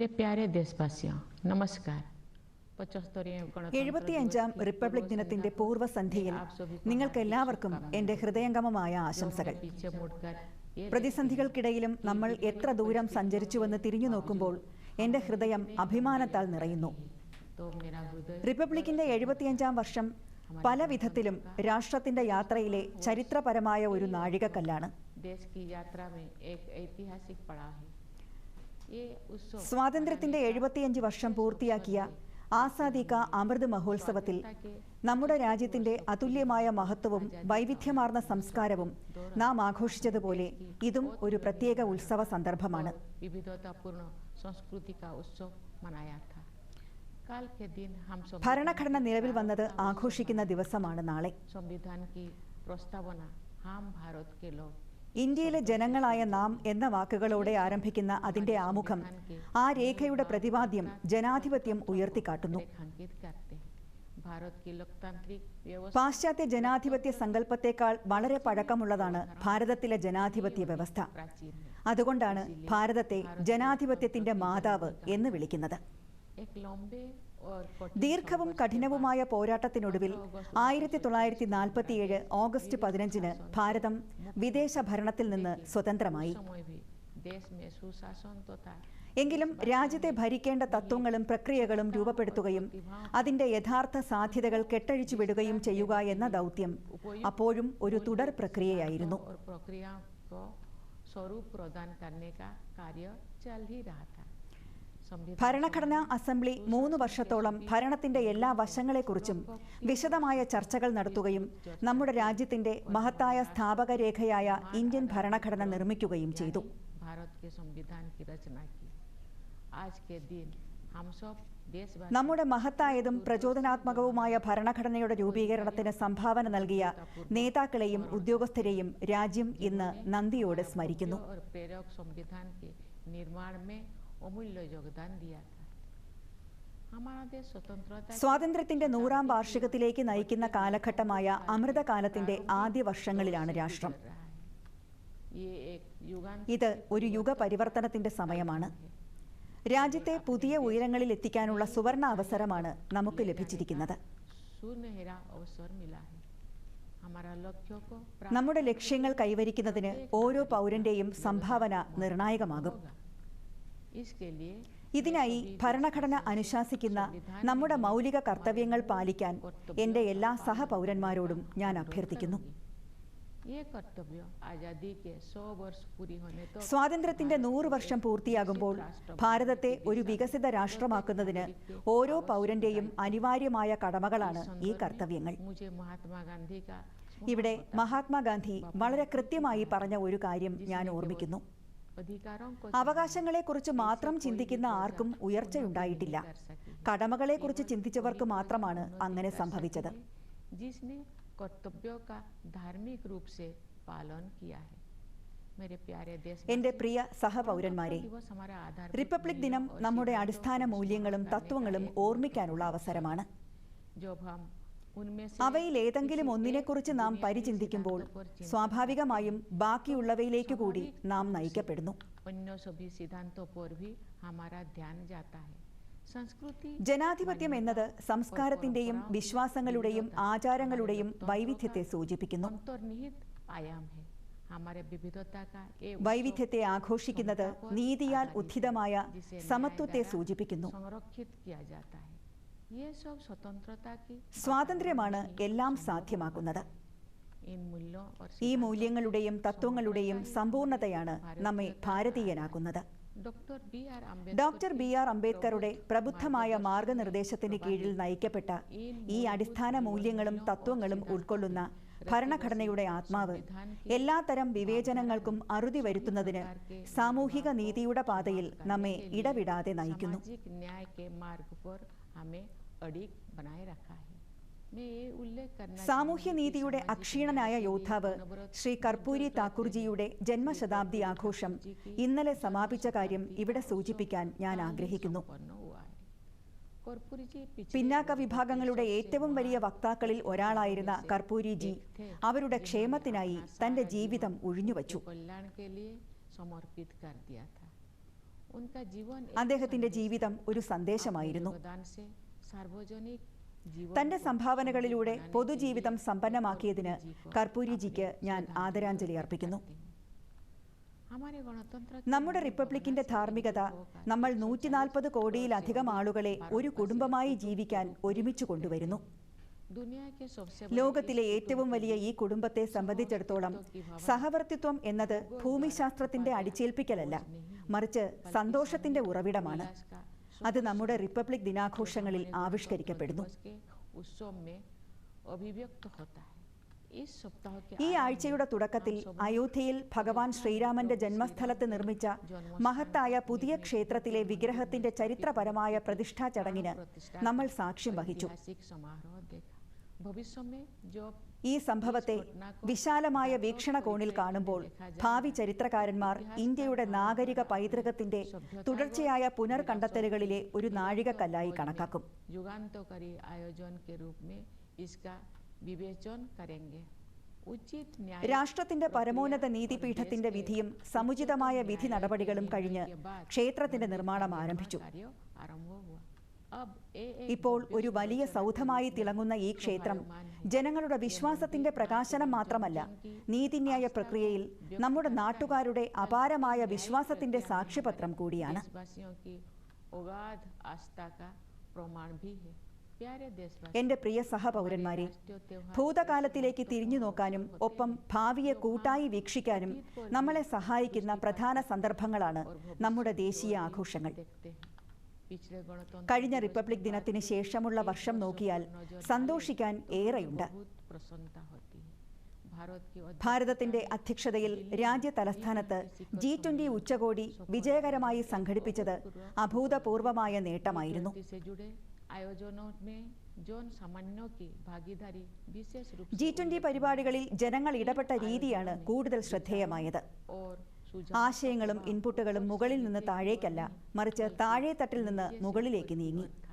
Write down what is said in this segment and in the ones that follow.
मेरे प्यारे देशवासियों नमस्कार പച്ചസ്തോറിയം എഴുപത്തിയഞ്ചാം റിപ്പബ്ലിക് ദിനത്തിന്റെ പൂർവ്വസന്ധ്യയിൽ നിങ്ങൾക്കെല്ലാവർക്കും എന്റെ ഹൃദയംഗമമായ ആശംസകൾ പ്രതിസന്ധികൾക്കിടയിലും നമ്മൾ എത്ര ദൂരം സഞ്ചരിച്ചുവെന്ന് തിരിഞ്ഞു നോക്കുമ്പോൾ എന്റെ ഹൃദയം അഭിമാനത്താൽ നിറയുന്നു റിപ്പബ്ലിക്കിന്റെ എഴുപത്തിയഞ്ചാം വർഷം പല വിധത്തിലും രാഷ്ട്രത്തിന്റെ യാത്രയിലെ ചരിത്രപരമായ ഒരു നാഴികക്കല്ലാണ് സ്വാതന്ത്ര്യത്തിന്റെ എഴുപത്തിയഞ്ച് വർഷം പൂർത്തിയാക്കിയ ആസാദിക അമൃത് മഹോത്സവത്തിൽ നമ്മുടെ രാജ്യത്തിന്റെ അതുല്യമായ മഹത്വവും വൈവിധ്യമാർന്ന സംസ്കാരവും നാം ആഘോഷിച്ചതുപോലെ ഇതും ഒരു പ്രത്യേക ഉത്സവ സന്ദർഭമാണ്. ഭരണഘടന നിലവിൽ വന്നത് ആഘോഷിക്കുന്ന ദിവസമാണ് നാളെ. സംവിധാൻ ഇന്ത്യയിലെ ജനങ്ങളായ നാം എന്ന വാക്കുകളോടെ ആരംഭിക്കുന്ന അതിന്റെ ആമുഖം ആ രേഖയുടെ പ്രതിപാദ്യം ജനാധിപത്യം ഉയർത്തിക്കാട്ടുന്നു. പാശ്ചാത്യ ജനാധിപത്യ സങ്കല്പത്തെക്കാൾ വളരെ പഴക്കമുള്ളതാണ് ഭാരതത്തിലെ ജനാധിപത്യ വ്യവസ്ഥ. അതുകൊണ്ടാണ് ഭാരതത്തെ ജനാധിപത്യത്തിന്റെ മാതാവ് എന്ന് വിളിക്കുന്നത്. ദീർഘവും കഠിനവുമായ പോരാട്ടത്തിനൊടുവിൽ ആയിരത്തി തൊള്ളായിരത്തി നാൽപ്പത്തിയേഴ് ഓഗസ്റ്റ് പതിനഞ്ചിന് ഭാരതം വിദേശ ഭരണത്തിൽ നിന്ന് സ്വതന്ത്രമായി. എങ്കിലും രാജ്യത്തെ ഭരിക്കേണ്ട തത്വങ്ങളും പ്രക്രിയകളും രൂപപ്പെടുത്തുകയും അതിന്റെ യഥാർത്ഥ സാധ്യതകൾ കെട്ടഴിച്ചു വിടുകയും ചെയ്യുക എന്ന ദൗത്യം അപ്പോഴും ഒരു തുടർ പ്രക്രിയയായിരുന്നു. സ്വരൂപ് പ്രദാൻ കാര്യം ചൽ ഹി രാ ഭരണഘടനാ അസംബ്ലി മൂന്ന് വർഷത്തോളം ഭരണത്തിന്റെ എല്ലാ വശങ്ങളെക്കുറിച്ചും വിശദമായ ചർച്ചകൾ നടത്തുകയും നമ്മുടെ രാജ്യത്തിന്റെ മഹത്തായ സ്ഥാപകരേഖയായ ഇന്ത്യൻ ഭരണഘടന നിർമ്മിക്കുകയും ചെയ്തു. നമ്മുടെ മഹത്തായതും പ്രചോദനാത്മകവുമായ ഭരണഘടനയുടെ രൂപീകരണത്തിന് സംഭാവന നൽകിയ നേതാക്കളെയും ഉദ്യോഗസ്ഥരെയും രാജ്യം ഇന്ന് നന്ദിയോടെ സ്മരിക്കുന്നു. അമൂല്യ യോഗദാൻ ദിയാ സ്വാതന്ത്ര്യത്തിന്റെ നൂറാം വാർഷികത്തിലേക്ക് നയിക്കുന്ന കാലഘട്ടമായ അമൃതകാലത്തിന്റെ ആദ്യ വർഷങ്ങളിലാണ് രാഷ്ട്രം. ഇത് ഒരു യുഗ പരിവർത്തനത്തിന്റെ സമയമാണ്. രാജ്യത്തെ പുതിയ ഉയരങ്ങളിൽ എത്തിക്കാനുള്ള സുവർണ അവസരമാണ് നമുക്ക് ലഭിച്ചിരിക്കുന്നത്. നമ്മുടെ ലക്ഷ്യങ്ങൾ കൈവരിക്കുന്നതിന് ഓരോ പൗരന്റെയും സംഭാവന നിർണായകമാകും. ഇതിനായി ഭരണഘടന അനുശാസിക്കുന്ന നമ്മുടെ മൗലിക കർത്തവ്യങ്ങൾ പാലിക്കാൻ എന്റെ എല്ലാ സഹപൗരന്മാരോടും ഞാൻ അഭ്യർത്ഥിക്കുന്നു. സ്വാതന്ത്ര്യത്തിന്റെ നൂറ് വർഷം പൂർത്തിയാകുമ്പോൾ ഭാരതത്തെ ഒരു വികസിത രാഷ്ട്രമാക്കുന്നതിന് ഓരോ പൗരന്റെയും അനിവാര്യമായ കടമകളാണ് ഈ കർത്തവ്യങ്ങൾ. ഇവിടെ മഹാത്മാഗാന്ധി വളരെ കൃത്യമായി പറഞ്ഞ ഒരു കാര്യം ഞാൻ ഓർമ്മിക്കുന്നു. അവകാശങ്ങളെക്കുറിച്ച് മാത്രം ചിന്തിക്കുന്ന ആർക്കും ഉയർച്ചയുണ്ടായിട്ടില്ല. കടമകളെക്കുറിച്ച് ചിന്തിച്ചവർക്ക് മാത്രമാണ് അങ്ങനെ സംഭവിച്ചത്. എന്റെ പ്രിയ സഹപൗരന്മാരെ റിപ്പബ്ലിക് ദിനം നമ്മുടെ അടിസ്ഥാന മൂല്യങ്ങളും തത്വങ്ങളും ഓർമ്മിക്കാനുള്ള അവസരമാണ്. അവയിൽ ഏതെങ്കിലും ഒന്നിനെക്കുറിച്ച് നാം പരിചിന്തിക്കുമ്പോൾ സ്വാഭാവികമായും ബാക്കിയുള്ളവയിലേക്ക് കൂടി നാം നയിക്കപ്പെടുന്നു. ജനാധിപത്യം എന്നത് സംസ്കാരത്തിന്റെയും വിശ്വാസങ്ങളുടെയും ആചാരങ്ങളുടെയും വൈവിധ്യത്തെ സൂചിപ്പിക്കുന്നു. വൈവിധ്യത്തെ ആഘോഷിക്കുന്നത് നീതിയാൽ ഉദ്ധിതമായ സമത്വത്തെ സൂചിപ്പിക്കുന്നു. സ്വാതന്ത്ര്യമാണ് എല്ലാം സാധ്യമാക്കുന്നത്. ഈ മൂല്യങ്ങളുടെയും തത്വങ്ങളുടെയും സമ്പൂർണതയാണ് നമ്മെ ഭാരതീയനാക്കുന്നത്. ഡോക്ടർ ബി ആർ അംബേദ്കറുടെ പ്രബുദ്ധമായ മാർഗനിർദ്ദേശത്തിന് കീഴിൽ നയിക്കപ്പെട്ട ഈ അടിസ്ഥാന മൂല്യങ്ങളും തത്വങ്ങളും ഉൾക്കൊള്ളുന്ന ഭരണഘടനയുടെ ആത്മാവ് എല്ലാത്തരം വിവേചനങ്ങൾക്കും അറുതി വരുത്തുന്നതിന് സാമൂഹിക നീതിയുടെ പാതയിൽ നമ്മെ ഇടവിടാതെ നയിക്കുന്നു. സാമൂഹ്യനീതിയുടെ അക്ഷീണനായ യോദ്ധാവ് ശ്രീ കർപ്പൂരി താക്കൂർജിയുടെ ജന്മശതാബ്ദി ആഘോഷം ഇന്നലെ സമാപിച്ച കാര്യം ഇവിടെ സൂചിപ്പിക്കാൻ ഞാൻ ആഗ്രഹിക്കുന്നു. പിന്നാക്ക വിഭാഗങ്ങളുടെ ഏറ്റവും വലിയ വക്താക്കളിൽ ഒരാളായിരുന്ന കർപ്പൂരിജി അവരുടെ ക്ഷേമത്തിനായി തന്റെ ജീവിതം ഒഴിഞ്ഞുവച്ചു അദ്ദേഹത്തിന്റെ ജീവിതം ഒരു സന്ദേശമായിരുന്നു. തന്റെ സംഭാവനകളിലൂടെ പൊതുജീവിതം സമ്പന്നമാക്കിയതിന് കർപ്പൂരിജിക്ക് ഞാൻ ആദരാഞ്ജലി അർപ്പിക്കുന്നു. നമ്മുടെ റിപ്പബ്ലിക്കിന്റെ ധാർമ്മികത നമ്മൾ നൂറ്റിനാൽപ്പത് കോടിയിലധികം ആളുകളെ ഒരു കുടുംബമായി ജീവിക്കാൻ ഒരുമിച്ച് കൊണ്ടുവരുന്നു. ലോകത്തിലെ ഏറ്റവും വലിയ ഈ കുടുംബത്തെ സംബന്ധിച്ചിടത്തോളം സഹവർത്തിത്വം എന്നത് ഭൂമിശാസ്ത്രത്തിന്റെ അടിച്ചേൽപ്പിക്കലല്ല മറിച്ച് സന്തോഷത്തിന്റെ ഉറവിടമാണ്. അത് നമ്മുടെ റിപ്പബ്ലിക് ദിനാഘോഷങ്ങളിൽ ആവിഷ്കരിക്കപ്പെടുന്നു. ഈ ആഴ്ചയുടെ തുടക്കത്തിൽ അയോധ്യയിൽ ഭഗവാൻ ശ്രീരാമന്റെ ജന്മസ്ഥലത്ത് നിർമ്മിച്ച മഹത്തായ പുതിയ ക്ഷേത്രത്തിലെ വിഗ്രഹത്തിന്റെ ചരിത്രപരമായ പ്രതിഷ്ഠാ ചടങ്ങിന് നമ്മൾ സാക്ഷ്യം വഹിച്ചു. ഈ സംഭവത്തെ വിശാലമായ വീക്ഷണകോണിൽ കാണുമ്പോൾ ഭാവി ചരിത്രകാരന്മാർ ഇന്ത്യയുടെ നാഗരിക പൈതൃകത്തിന്റെ തുടർച്ചയായ പുനർകണ്ടെത്തലുകളിലെ ഒരു നാഴികക്കല്ലായി കണക്കാക്കും. രാഷ്ട്രത്തിന്റെ പരമോന്നത നീതിപീഠത്തിന്റെ വിധിയും സമുചിതമായ വിധി നടപടികളും കഴിഞ്ഞ് ക്ഷേത്രത്തിന്റെ നിർമ്മാണം ആരംഭിച്ചു. ഇപ്പോൾ ഒരു വലിയ സൗധമായി തിളങ്ങുന്ന ഈ ക്ഷേത്രം ജനങ്ങളുടെ വിശ്വാസത്തിന്റെ പ്രകാശനം മാത്രമല്ല നീതിന്യായ പ്രക്രിയയിൽ നമ്മുടെ നാട്ടുകാരുടെ അപാരമായ വിശ്വാസത്തിന്റെ സാക്ഷ്യപത്രം കൂടിയാണ്. എന്റെ പ്രിയ സഹപൗരന്മാരെ ഭൂതകാലത്തിലേക്ക് തിരിഞ്ഞു നോക്കാനും ഒപ്പം ഭാവിയെ കൂട്ടായി വീക്ഷിക്കാനും നമ്മളെ സഹായിക്കുന്ന പ്രധാന സന്ദർഭങ്ങളാണ് നമ്മുടെ ദേശീയ ആഘോഷങ്ങൾ. കഴിഞ്ഞ റിപ്പബ്ലിക് ദിനത്തിന് ശേഷമുള്ള വർഷം നോക്കിയാൽ സന്തോഷിക്കാൻ ഏറെയുണ്ട്. ഭാരതത്തിന്റെ അധ്യക്ഷതയിൽ രാജ്യ തലസ്ഥാനത്ത് ജി ട്വന്റി ഉച്ചകോടി വിജയകരമായി സംഘടിപ്പിച്ചത് അഭൂതപൂർവമായ നേട്ടമായിരുന്നു. ജി ട്വന്റി പരിപാടികളിൽ ജനങ്ങൾ ഇടപെട്ട രീതിയാണ് കൂടുതൽ ശ്രദ്ധേയമായത്. ആശയങ്ങളും ഇൻപുട്ടുകളും മുകളിൽ നിന്ന് താഴേക്കല്ല മറിച്ച് താഴെ തട്ടിൽ നിന്ന് മുകളിലേക്ക് നീങ്ങി था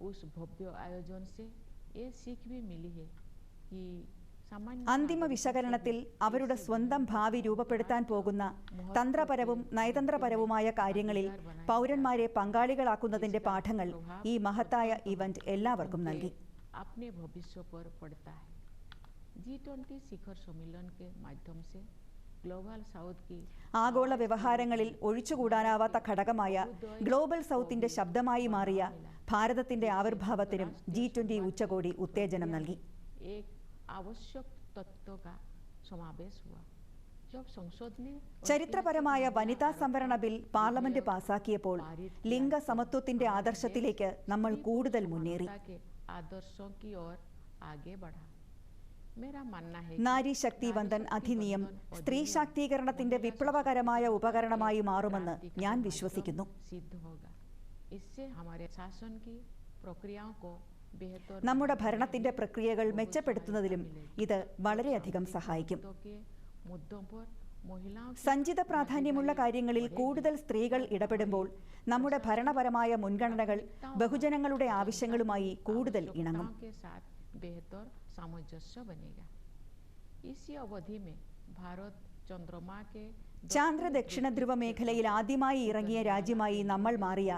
उस भव्य आयोजन से ये सीख भी मिली है कि सामान्य അന്തിമ വിശകലനത്തിൽ അവരുടെ സ്വന്തം ഭാവി രൂപപ്പെടുത്താൻ പോകുന്ന തന്ത്രപരവും നയതന്ത്രപരമായ കാര്യങ്ങളിൽ പൗരന്മാരെ പങ്കാളികളാക്കുന്നതിന്റെ പാഠങ്ങൾ ഈ മഹത്തായ ഇവന്റ് എല്ലാവർക്കും നൽകി अपने भविष्य पर पड़ता है जी ट्वेंटी शिखर सम्मेलन के माध्यम से ग्लोबल साउथ की ആഗോള വ്യവഹാരങ്ങളിൽ ഒഴിച്ചുകൂടാനാവാത്ത ഘടകമായ ഗ്ലോബൽ സൗത്തിന്റെ ശബ്ദമായി മാറിയ ഭാരതത്തിന്റെ ആവിർഭാവത്തിനും ജി ട്വന്റി ഉച്ചകോടി ഉത്തേജനം നൽകി. ചരിത്രപരമായ വനിതാ സംവരണ ബിൽ പാർലമെന്റ് പാസാക്കിയപ്പോൾ ലിംഗ സമത്വത്തിന്റെ ആദർശത്തിലേക്ക് നമ്മൾ കൂടുതൽ മുന്നേറി. ആദർശം നാരി ശക്തി വന്ദൻ അധിനിയം സ്ത്രീ ശാക്തീകരണത്തിന്റെ വിപ്ലവകരമായ ഉപകരണമായി മാറുമെന്ന് ഞാൻ വിശ്വസിക്കുന്നു. നമ്മുടെ ഭരണത്തിന്റെ പ്രക്രിയകൾ മെച്ചപ്പെടുത്തുന്നതിലും ഇത് വളരെയധികം സഹായിക്കും. സഞ്ചിത പ്രാധാന്യമുള്ള കാര്യങ്ങളിൽ കൂടുതൽ സ്ത്രീകൾ ഇടപെടുമ്പോൾ നമ്മുടെ ഭരണപരമായ മുൻഗണനകൾ ബഹുജനങ്ങളുടെ ആവശ്യങ്ങളുമായി കൂടുതൽ ഇണങ്ങും. आवश्यकताओं के साथ बेहतर सामंजस्य बनेगा इसी अवधि में भारत चंद्रमा के ചാന്ദ്ര ദക്ഷിണ ധ്രുവ മേഖലയിൽ ആദ്യമായി ഇറങ്ങിയ രാജ്യമായി നമ്മൾ മാറിയ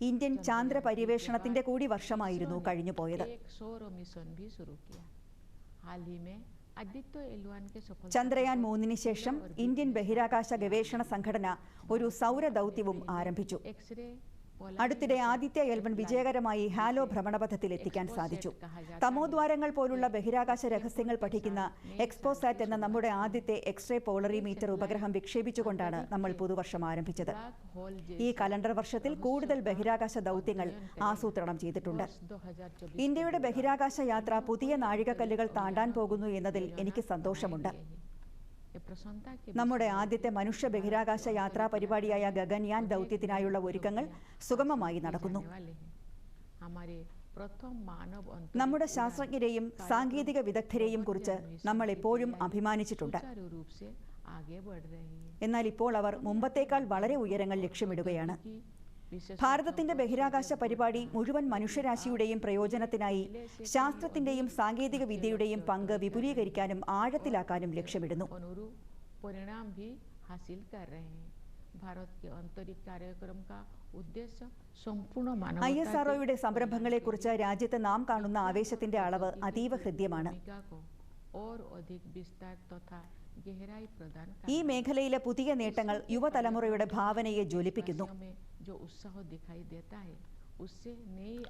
ഇന്ത്യൻ ചാന്ദ്ര പര്യവേഷണത്തിന്റെ കൂടി വർഷമായിരുന്നു കഴിഞ്ഞുപോയത് एक सौर मिशन भी शुरू किया हाल ही में आदित्य एलवान के सफल ചന്ദ്രയാൻ മൂന്നിന് ശേഷം ഇന്ത്യൻ ബഹിരാകാശ ഗവേഷണ സംഘടന ഒരു സൗര ദൗത്യവും ആരംഭിച്ചു एक्सरे അടുത്തിടെ ആദിത്യ എൽവൺ വിജയകരമായി ഹാലോ ഭ്രമണപഥത്തിൽ എത്തിക്കാൻ സാധിച്ചു. തമോദ്വാരങ്ങൾ പോലുള്ള ബഹിരാകാശ രഹസ്യങ്ങൾ പഠിക്കുന്ന എക്സ്പോസാറ്റ് എന്ന നമ്മുടെ ആദ്യത്തെ എക്സ്റേ പോളറിമീറ്റർ ഉപഗ്രഹം വിക്ഷേപിച്ചുകൊണ്ടാണ് നമ്മൾ പുതുവർഷം ആരംഭിച്ചത്. ഈ കലണ്ടർ വർഷത്തിൽ കൂടുതൽ ബഹിരാകാശ ദൗത്യങ്ങൾ ആസൂത്രണം ചെയ്തിട്ടുണ്ട്. ഇന്ത്യയുടെ ബഹിരാകാശ യാത്ര പുതിയ നാഴികക്കല്ലുകൾ താണ്ടാൻ പോകുന്നു എന്നതിൽ എനിക്ക് സന്തോഷമുണ്ട്. നമ്മുടെ ആദ്യത്തെ മനുഷ്യ ബഹിരാകാശ യാത്രാ പരിപാടിയായ ഗഗൻയാൻ ദൗത്യത്തിനായുള്ള ഒരുക്കങ്ങൾ സുഗമമായി നടക്കുന്നു. നമ്മുടെ ശാസ്ത്രജ്ഞരെയും സാങ്കേതിക വിദഗ്ധരെയും കുറിച്ച് നമ്മൾ എപ്പോഴും അഭിമാനിച്ചിട്ടുണ്ട്. എന്നാൽ ഇപ്പോൾ അവർ മുമ്പത്തേക്കാൾ വളരെ ഉയരങ്ങൾ ലക്ഷ്യമിടുകയാണ്. ഭാരതത്തിന്റെ ബഹിരാകാശ പരിപാടി മുഴുവൻ മനുഷ്യരാശിയുടെയും പ്രയോജനത്തിനായി ശാസ്ത്രത്തിന്റെയും സാങ്കേതിക വിദ്യയുടെയും പങ്ക് വിപുലീകരിക്കാനും ആഴത്തിലാക്കാനും ലക്ഷ്യമിടുന്നു. ഐ എസ് ആർ ഒയുടെ സംരംഭങ്ങളെക്കുറിച്ച് രാജ്യത്ത് നാം കാണുന്ന ആവേശത്തിന്റെ അളവ് അതീവ ഹൃദ്യമാണ്. ഈ മേഖലയിലെ പുതിയ നേട്ടങ്ങൾ യുവതലമുറയുടെ ഭാവനയെ ജ്വലിപ്പിക്കുന്നു.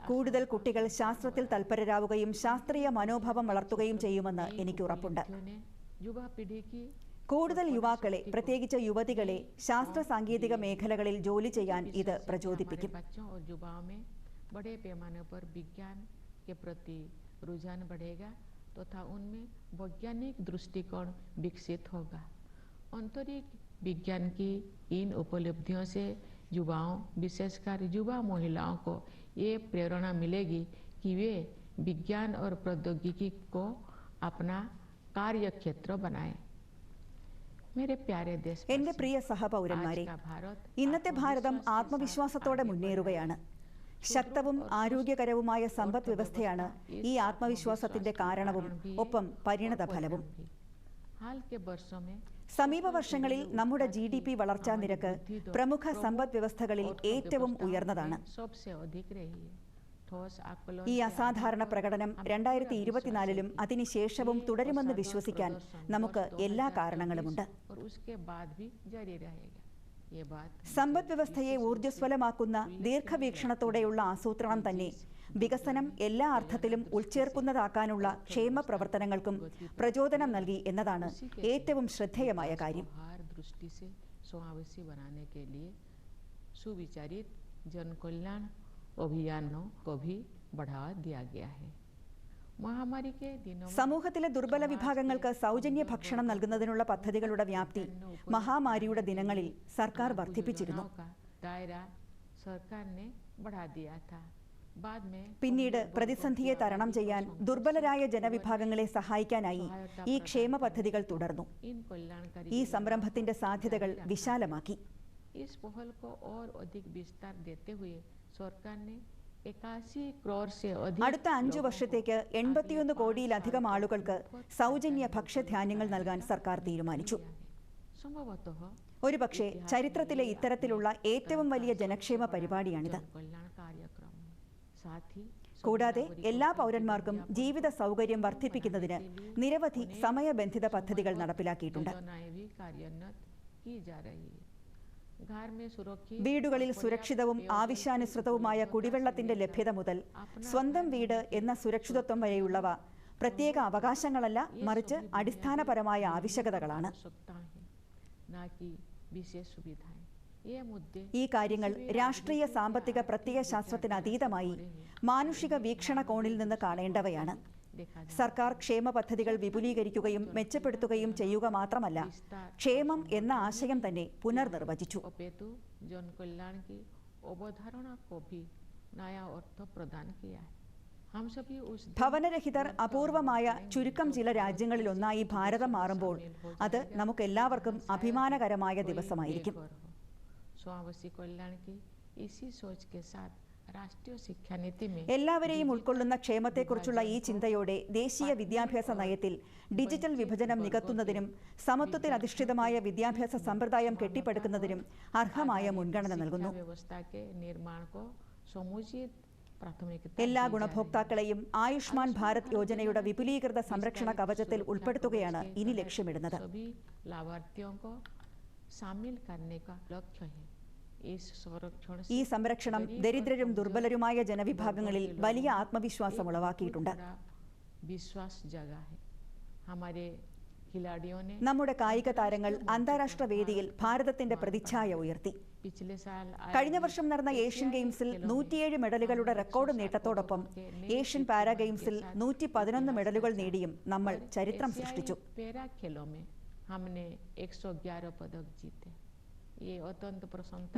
കൂടുതൽ കുട്ടികൾ ശാസ്ത്രത്തിൽ തൽപരരാവുകയും ശാസ്ത്രീയ മനോഭാവം വളർത്തുകയും ചെയ്യുമെന്ന് എനിക്ക് ഉറപ്പുണ്ട്. കൂടുതൽ യുവാക്കളെ പ്രത്യേകിച്ച് യുവതികളെ ശാസ്ത്ര സാങ്കേതിക മേഖലകളിൽ ജോലി ചെയ്യാൻ ഇത് പ്രചോദിപ്പിക്കും. ബഡേ പേമാന പർ വിജ്ഞാൻ പ്രതി രുജാൻ ബഡേഗ पर विज्ञान के प्रति रुझान बढ़ेगा तथा उनमें वैज्ञानिक दृष्टिकोण विकसित होगा आंतरिक विज्ञान की इन उपलब्धियों से युवाओं विशेषकर युवा महिलाओं को ये प्रेरणा मिलेगी कि वे विज्ञान और प्रौद्योगिकी को अपना कार्य क्षेत्र बनाएं मेरे प्यारे देश എന്റെ പ്രിയ സഹപൗരന്മാരെ ഇന്നത്തെ ഭാരതം ആത്മവിശ്വാസത്തോടെ മുന്നേറുകയാണ് ശക്തവും ആരോഗ്യകരവുമായ സമ്പദ് വ്യവസ്ഥയാണ് ഈ ആത്മവിശ്വാസത്തിന്റെ കാരണവും ഒപ്പം പരിണത ഫലവും സമീപ വർഷങ്ങളിൽ നമ്മുടെ ജി ഡി പി വളർച്ചാ നിരക്ക് പ്രമുഖ സമ്പദ് വ്യവസ്ഥകളിൽ ഏറ്റവും ഉയർന്നതാണ്. ഈ അസാധാരണ പ്രകടനം രണ്ടായിരത്തി ഇരുപത്തിനാലിലും അതിനുശേഷവും തുടരുമെന്ന് വിശ്വസിക്കാൻ നമുക്ക് എല്ലാ കാരണങ്ങളുമുണ്ട്. സമ്പദ് വ്യവസ്ഥയെ ഊർജ്ജസ്വലമാക്കുന്ന ദീർഘവീക്ഷണത്തോടെയുള്ള ആസൂത്രണം തന്നെ വികസനം എല്ലാ അർത്ഥത്തിലും ഉൾച്ചേർക്കുന്നതാക്കാനുള്ള ക്ഷേമ പ്രവർത്തനങ്ങൾക്കും പ്രചോദനം നൽകി എന്നതാണ് ഏറ്റവും ശ്രദ്ധേയമായ കാര്യം हर दृष्टि से समावेशी बनाने के लिए सुविचारित जन कल्याण अभियानों को भी बढ़ावा दिया गया है महामारी के दिनों में സമൂഹത്തിലെ ദുർബല വിഭാഗങ്ങൾക്ക് സൗജന്യ ഭക്ഷണം നൽകുന്നതിനുള്ള പദ്ധതികളുടെ വ്യാപ്തി മഹാമാരിയുടെ ദിനങ്ങളിൽ സർക്കാർ വർദ്ധിപ്പിച്ചിരുന്നു. പിന്നീട് പ്രതിസന്ധിയെ തരണം ചെയ്യാൻ ദുർബലരായ ജനവിഭാഗങ്ങളെ സഹായിക്കാനായി ഈ ക്ഷേമ പദ്ധതികൾ തുടർന്നു. ഈ സംരംഭത്തിന്റെ സാധ്യതകൾ വിശാലമാക്കി. സർക്കാർ അടുത്ത അഞ്ചു വർഷത്തേക്ക് എൺപത്തിയൊന്ന് കോടിയിലധികം ആളുകൾക്ക് സൗജന്യ ഭക്ഷ്യധാന്യങ്ങൾ നൽകാൻ സർക്കാർ തീരുമാനിച്ചു. ഒരുപക്ഷെ ചരിത്രത്തിലെ ഇത്തരത്തിലുള്ള ഏറ്റവും വലിയ ജനക്ഷേമ പരിപാടിയാണിത്. കൂടാതെ എല്ലാ പൗരന്മാർക്കും ജീവിത സൗകര്യം വർദ്ധിപ്പിക്കുന്നതിന് നിരവധി സമയബന്ധിത പദ്ധതികൾ നടപ്പിലാക്കിയിട്ടുണ്ട്. വീടുകളിൽ സുരക്ഷിതവും ആവശ്യാനുസൃതവുമായ കുടിവെള്ളത്തിന്റെ ലഭ്യത മുതൽ സ്വന്തം വീട് എന്ന സുരക്ഷിതത്വം വരെയുള്ളവ പ്രത്യേക അവകാശങ്ങളല്ല മറിച്ച് അടിസ്ഥാനപരമായ ആവശ്യകതകളാണ്. ഈ കാര്യങ്ങൾ രാഷ്ട്രീയ സാമ്പത്തിക പ്രത്യയശാസ്ത്രത്തിന് അതീതമായി മാനുഷിക വീക്ഷണകോണിൽ നിന്ന് കാണേണ്ടവയാണ്. സർക്കാർ ക്ഷേമ പദ്ധതികൾ വിപുലീകരിക്കുകയും മെച്ചപ്പെടുത്തുകയും ചെയ്യുക മാത്രമല്ല ക്ഷേമം എന്ന ആശയം തന്നെ പുനർനിർവചിച്ചു. ഭവനരഹിതർ അപൂർവമായ ചുരുക്കം ചില രാജ്യങ്ങളിൽ ഒന്നായി ഭാരതം മാറുമ്പോൾ അത് നമുക്കെല്ലാവർക്കും അഭിമാനകരമായ ദിവസമായിരിക്കും. സ്വാവസി കൊല്ലാണിക്ക് ഇസി സോച്ച് കെ സാത്ത് എല്ലാവരെയും ഉൾക്കൊള്ളുന്ന ക്ഷേമത്തെക്കുറിച്ചുള്ള ഈ ചിന്തയോടെ ദേശീയ വിദ്യാഭ്യാസ നയത്തിൽ ഡിജിറ്റൽ വിഭജനം നികത്തുന്നതിനും സമത്വത്തിൽ അധിഷ്ഠിതമായ വിദ്യാഭ്യാസ സമ്പ്രദായം കെട്ടിപ്പടുക്കുന്നതിനും അർഹമായ മുൻഗണന നൽകുന്നു. എല്ലാ ഗുണഭോക്താക്കളെയും ആയുഷ്മാൻ ഭാരത് യോജനയുടെ വിപുലീകൃത സംരക്ഷണ കവചത്തിൽ ഉൾപ്പെടുത്തുകയാണ് ഇനി ലക്ഷ്യമിടുന്നത്. ഈ സംരക്ഷണം ദരിദ്രരും ദുർബലരുമായ ജനവിഭാഗങ്ങളിൽ വലിയ ആത്മവിശ്വാസം ഉളവാക്കിയിട്ടുണ്ട്. നമ്മുടെ കായിക താരങ്ങൾ അന്താരാഷ്ട്ര വേദിയിൽ ഭാരതത്തിന്റെ പ്രതിച്ഛായ ഉയർത്തി. കഴിഞ്ഞ വർഷം നടന്ന ഏഷ്യൻ ഗെയിംസിൽ നൂറ്റിയേഴ് മെഡലുകളുടെ റെക്കോർഡ് നേട്ടത്തോടൊപ്പം ഏഷ്യൻ പാരാ ഗെയിംസിൽ നൂറ്റി പതിനൊന്ന് മെഡലുകൾ നേടിയും നമ്മൾ ചരിത്രം സൃഷ്ടിച്ചു.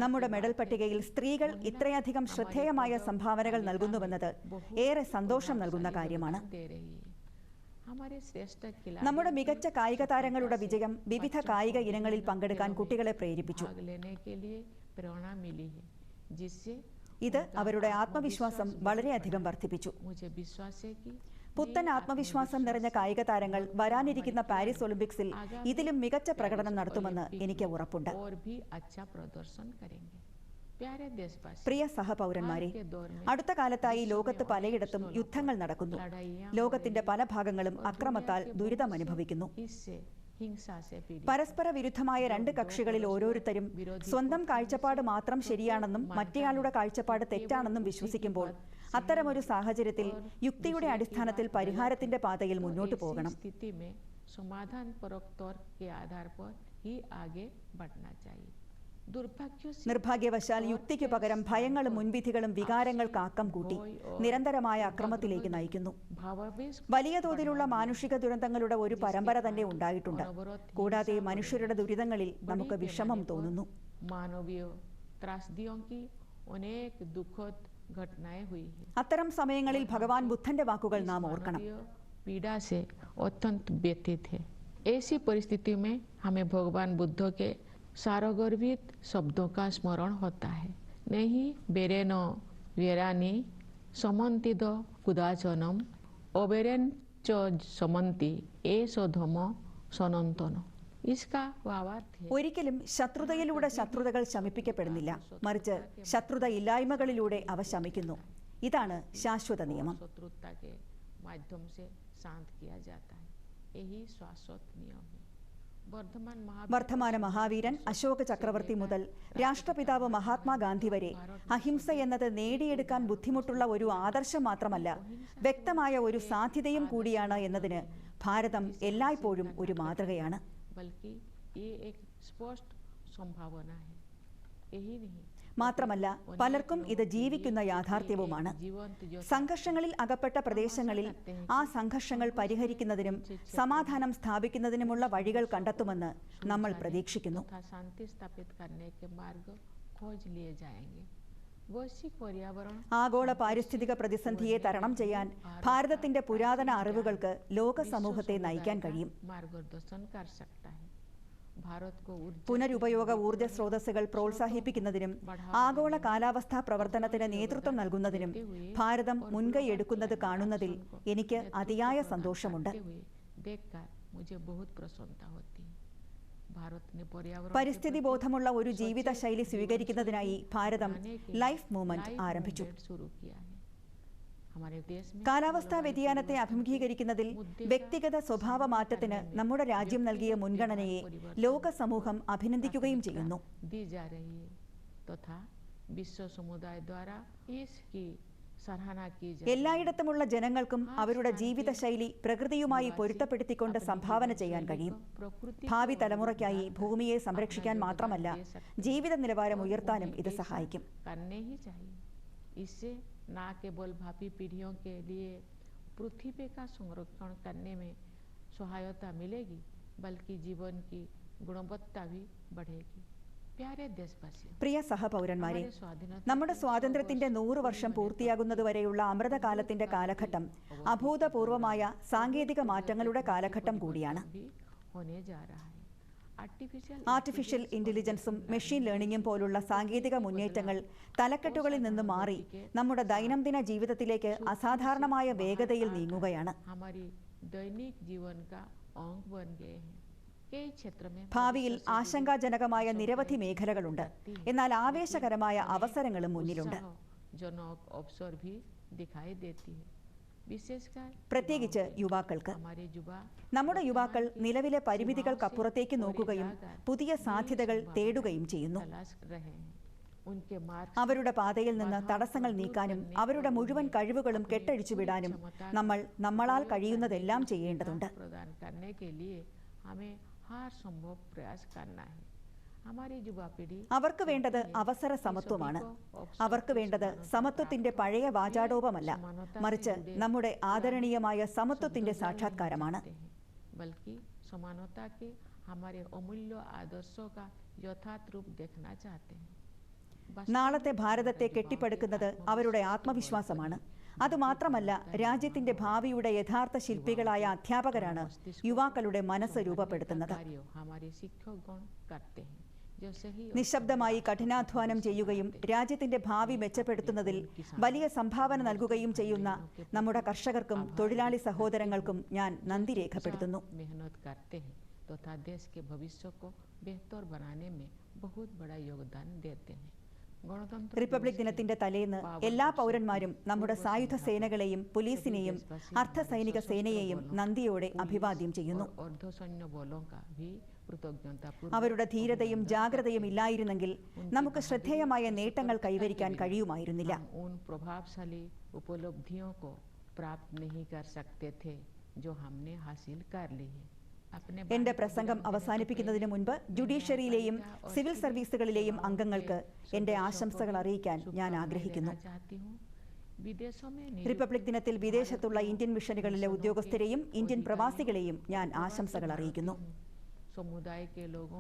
നമ്മുടെ മെഡൽ പട്ടികയിൽ സ്ത്രീകൾ ഇത്രയധികം ശ്രദ്ധേയമായ സംഭാവനകൾ നൽകുന്നുവെന്നത് ഏറെ സന്തോഷം നൽകുന്ന കാര്യമാണ്. നമ്മുടെ മികച്ച കായിക താരങ്ങളുടെ വിജയം വിവിധ കായിക ഇനങ്ങളിൽ പങ്കെടുക്കാൻ കുട്ടികളെ പ്രേരിപ്പിച്ചു. ഇത് അവരുടെ ആത്മവിശ്വാസം വളരെയധികം വർദ്ധിപ്പിച്ചു. പുത്തൻ ആത്മവിശ്വാസം നിറഞ്ഞ കായിക താരങ്ങൾ വരാനിരിക്കുന്ന പാരീസ് ഒളിമ്പിക്സിൽ ഇതിലും മികച്ച പ്രകടനം നടത്തുമെന്ന് എനിക്ക് ഉറപ്പുണ്ട്. പ്രിയ സഹപൗരന്മാരെ അടുത്ത കാലത്തായി ലോകത്ത് പലയിടത്തും യുദ്ധങ്ങൾ നടക്കുന്നു. ലോകത്തിന്റെ പല ഭാഗങ്ങളും അക്രമത്താൽ ദുരിതമനുഭവിക്കുന്നു പരസ്പര വിരുദ്ധമായ രണ്ട് കക്ഷികളിൽ ഓരോരുത്തരും സ്വന്തം കാഴ്ചപ്പാട് മാത്രം ശരിയാണെന്നും മറ്റേയാളുടെ കാഴ്ചപ്പാട് തെറ്റാണെന്നും വിശ്വസിക്കുമ്പോൾ അത്തരമൊരു സാഹചര്യത്തിൽ യുക്തിയുടെ അടിസ്ഥാനത്തിൽ പരിഹാരത്തിന്റെ പാതയിൽ മുന്നോട്ട് പോകണം. നിർഭാഗ്യവശാൽ യുക്തിക്ക് പകരം ഭയങ്ങളും മുൻവിധികളും വികാരങ്ങൾക്ക് ആക്കം കൂട്ടി നിരന്തരമായ അക്രമത്തിലേക്ക് നയിക്കുന്നു. വലിയ തോതിലുള്ള മാനുഷിക ദുരന്തങ്ങളുടെ ഒരു പരമ്പര തന്നെ ഉണ്ടായിട്ടുണ്ട്. കൂടാതെ മനുഷ്യരുടെ ദുരിതങ്ങളിൽ നമുക്ക് വിഷമം തോന്നുന്നു. മാനവീയ ത്രാസ്ദിയോ അനേക ദുഃഖത്ത് घटनाएं हुई है അത്തരം സമയങ്ങളിൽ ഭഗവാൻ ബുദ്ധന്റെ വാക്കുകൾ നാം ഓർക്കണം मानवीय पीड़ा से अत्यंत व्यथित है ऐसी परिस्थिति में हमें भगवान बुद्ध के सारगर्भित शब्दों का स्मरण होता है नहीं बेरेन वेरानी समन्तिद कुदाचनम ओबेरेन च समन्ति एसो धम सनंतन इसका भावार्थ है ഒരിക്കലും ശത്രുതയിലൂടെ ശത്രുതകൾ ശമിപ്പിക്കപ്പെടുന്നില്ല. മറിച്ച് ശത്രുത ഇല്ലായ്മകളിലൂടെ അവ ശമിക്കുന്നു. ഇതാണ് ശാശ്വത നിയമം. വർദ്ധമാന മഹാവീരൻ അശോക ചക്രവർത്തി മുതൽ രാഷ്ട്രപിതാവ് മഹാത്മാഗാന്ധി വരെ അഹിംസ എന്നത് നേടിയെടുക്കാൻ ബുദ്ധിമുട്ടുള്ള ഒരു ആദർശം മാത്രമല്ല വ്യക്തമായ ഒരു സാധ്യതയും കൂടിയാണ് എന്നതിന് ഭാരതം എല്ലായ്പ്പോഴും ഒരു മാതൃകയാണ്. ബൽക്കി ഈ എക് സ്പഷ്ട സംഭാവന മാത്രമല്ല പലർക്കും ഇത് ജീവിക്കുന്ന യാഥാർത്ഥ്യവുമാണ്. സംഘർഷങ്ങളിൽ അകപ്പെട്ട പ്രദേശങ്ങളിൽ ആ സംഘർഷങ്ങൾ പരിഹരിക്കുന്നതിനും സമാധാനം സ്ഥാപിക്കുന്നതിനുമുള്ള വഴികൾ കണ്ടെത്തുമെന്ന് നമ്മൾ പ്രതീക്ഷിക്കുന്നു. ആഗോള പാരിസ്ഥിതിക പ്രതിസന്ധിയെ തരണം ചെയ്യാൻ ഭാരതത്തിന്റെ പുരാതന അറിവുകൾക്ക് ലോക സമൂഹത്തെ നയിക്കാൻ കഴിയും. പുനരുപയോഗ ഊർജ സ്രോതസ്സുകൾ പ്രോത്സാഹിപ്പിക്കുന്നതിനും ആഗോള കാലാവസ്ഥാ പ്രവർത്തനത്തിന് നേതൃത്വം നൽകുന്നതിനും ഭാരതം മുൻകൈയെടുക്കുന്നത് കാണുന്നതിൽ എനിക്ക് അതിയായ സന്തോഷമുണ്ട്. പരിസ്ഥിതി ബോധമുള്ള ഒരു ജീവിത ശൈലി സ്വീകരിക്കുന്നതിനായി ഭാരതം ലൈഫ് മൂവ്മെന്റ് ആരംഭിച്ചു. കാലാവസ്ഥാ വ്യതിയാനത്തെ അഭിമുഖീകരിക്കുന്നതിൽ വ്യക്തിഗത സ്വഭാവ മാറ്റത്തിന് നമ്മുടെ രാജ്യം നൽകിയ മുൻഗണനയെ ലോക സമൂഹം അഭിനന്ദിക്കുകയും ചെയ്യുന്നു. दी जा रही है तथा विश्व समुदाय द्वारा इसकी सराहना की जा എല്ലായിടത്തുമുള്ള ജനങ്ങൾക്കും അവരുടെ ജീവിതശൈലി പ്രകൃതിയുമായി പൊരുത്തപ്പെടുത്തിക്കൊണ്ട് സംഭാവന ചെയ്യാൻ കഴിയും प्रकृति ഭാവി തലമുറയ്ക്കായി ഭൂമിയെ സംരക്ഷിക്കാൻ മാത്രമല്ല ജീവിത നിലവാരം ഉയർത്താനും ഇത് സഹായിക്കും करने ही चाहिए इससे न केवल भावी पीढ़ियों के लिए पृथ्वी का संरक्षण करने में सहायता मिलेगी बल्कि जीवन की गुणवत्ता भी बढ़ेगी प्यारे देशवासियों പ്രിയ സഹപൗരന്മാരെ നമ്മുടെ സ്വാതന്ത്ര്യത്തിന്റെ നൂറു വർഷം പൂർത്തിയാകുന്നതുവരെയുള്ള അമൃതകാലത്തിന്റെ കാലഘട്ടം അഭൂതപൂർവമായ സാങ്കേതിക മാറ്റങ്ങളുടെ കാലഘട്ടം കൂടിയാണ്. ആർട്ടിഫിഷ്യൽ ഇന്റലിജൻസും മെഷീൻ ലേണിംഗും പോലുള്ള സാങ്കേതിക മുന്നേറ്റങ്ങൾ തലക്കെട്ടുകളിൽ നിന്ന് മാറി നമ്മുടെ ദൈനംദിന ജീവിതത്തിലേക്ക് അസാധാരണമായ വേഗതയിൽ നീങ്ങുകയാണ്. ഭാവിയിൽ ആശങ്കാജനകമായ നിരവധി മേഖലകളുണ്ട്. എന്നാൽ ആവേശകരമായ അവസരങ്ങളും മുന്നിലുണ്ട്. പ്രത്യേകിച്ച് യുവാക്കൾക്ക്. നമ്മുടെ യുവാക്കൾ നിലവിലെ പരിമിതികൾക്കപ്പുറത്തേക്ക് നോക്കുകയും പുതിയ സാധ്യതകൾ തേടുകയും ചെയ്യുന്നു. അവരുടെ പാതയിൽ നിന്ന് തടസ്സങ്ങൾ നീക്കാനും അവരുടെ മുഴുവൻ കഴിവുകളും കെട്ടഴിച്ചു വിടാനും നമ്മൾ നമ്മളാൽ കഴിയുന്നതെല്ലാം ചെയ്യേണ്ടതുണ്ട്. അവർക്ക് വേണ്ടത് അവസര സമത്വമാണ്. അവർക്ക് വേണ്ടത് സമത്വത്തിന്റെ പഴയ വാചാടോപമല്ല. മറിച്ച് നമ്മുടെ ആദരണീയമായ സമത്വത്തിന്റെ സാക്ഷാത്കാരമാണ്. നാളത്തെ ഭാരതത്തെ കെട്ടിപ്പടുക്കുന്നത് അവരുടെ ആത്മവിശ്വാസമാണ്. അതുമാത്രമല്ല രാജ്യത്തിന്റെ ഭാവിയുടെ യഥാർത്ഥ ശില്പികളായ അധ്യാപകരാണ് യുവാക്കളുടെ മനസ്സ് രൂപപ്പെടുത്തുന്നത് कार्य हमारे शिक्षकगण करते हैं जो सही और നിശബ്ദമായി കഠിനാധ്വാനം ചെയ്യുകയും രാജ്യത്തിന്റെ ഭാവി മെച്ചപ്പെടുത്തുന്നതിൽ വലിയ സംഭാവന നൽകുകയും ചെയ്യുന്ന നമ്മുടെ കർഷകർക്കും തൊഴിലാളി സഹോദരങ്ങൾക്കും ഞാൻ നന്ദി രേഖപ്പെടുത്തുന്നു मेहनत करते हैं तथा देश के भविष्य को बेहतर बनाने में बहुत बड़ा योगदान देते हैं गणतंत्र റിപ്പബ്ലിക് दिवस के ദിനത്തിന്റെ തലേന്ന് എല്ലാ പൗരന്മാരും നമ്മുടെ സായുധ സേനകളെയും പോലീസിനെയും അർദ്ധസൈനിക സേനയെയും നന്ദിയോടെ അഭിവാദ്യം ചെയ്യുന്നു और अर्धसैन्य बलों का भी कृतज्ञता അവരുടെ ധീരതയും ജാഗ്രതയും ഇല്ലായിരുന്നെങ്കിൽ നമുക്ക് ശ്രദ്ധേയമായ നേട്ടങ്ങൾ കൈവരിക്കാൻ കഴിയുമായിരുന്നില്ല हम उन प्रभावशाली उपलब्धियों को प्राप्त नहीं कर सकते थे जो हमने हासिल कर ली है अपने എന്റെ പ്രസംഗം അവസാനിപ്പിക്കുന്നതിന് മുൻപ് ജുഡീഷ്യറിയിലെയും സിവിൽ സർവീസുകളിലെയും അംഗങ്ങൾക്ക് എന്റെ ആശംസകൾ അറിയിക്കാൻ ഞാൻ ആഗ്രഹിക്കുന്നു. റിപ്പബ്ലിക് ദിനത്തിൽ വിദേശത്തുള്ള ഇന്ത്യൻ മിഷനുകളിലെ ഉദ്യോഗസ്ഥരെയും ഇന്ത്യൻ പ്രവാസികളെയും ഞാൻ ആശംസകൾ അറിയിക്കുന്നു.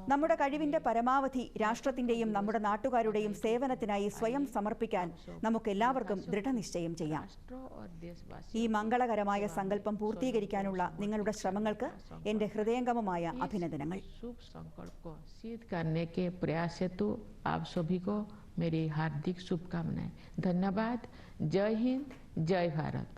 നമ്മുടെ കഴിവിന്റെ പരമാവധി രാഷ്ട്രത്തിന്റെയും നമ്മുടെ നാട്ടുകാരുടെയും സേവനത്തിനായി സ്വയം സമർപ്പിക്കാൻ നമുക്കെല്ലാവർക്കും ദൃഢനിശ്ചയം ചെയ്യാം राष्ट्र और देशवासी ഈ മംഗളകരമായ സങ്കല്പം പൂർത്തീകരിക്കാനുള്ള നിങ്ങളുടെ ശ്രമങ്ങൾക്ക് എന്റെ ഹൃദയംഗമമായ അഭിനന്ദനങ്ങൾ शुभ संकल्प को सिद्ध करने के प्रयास हेतु आप सभी को मेरी हार्दिक शुभकामनाएं धन्यवाद जय हिंद जय भारत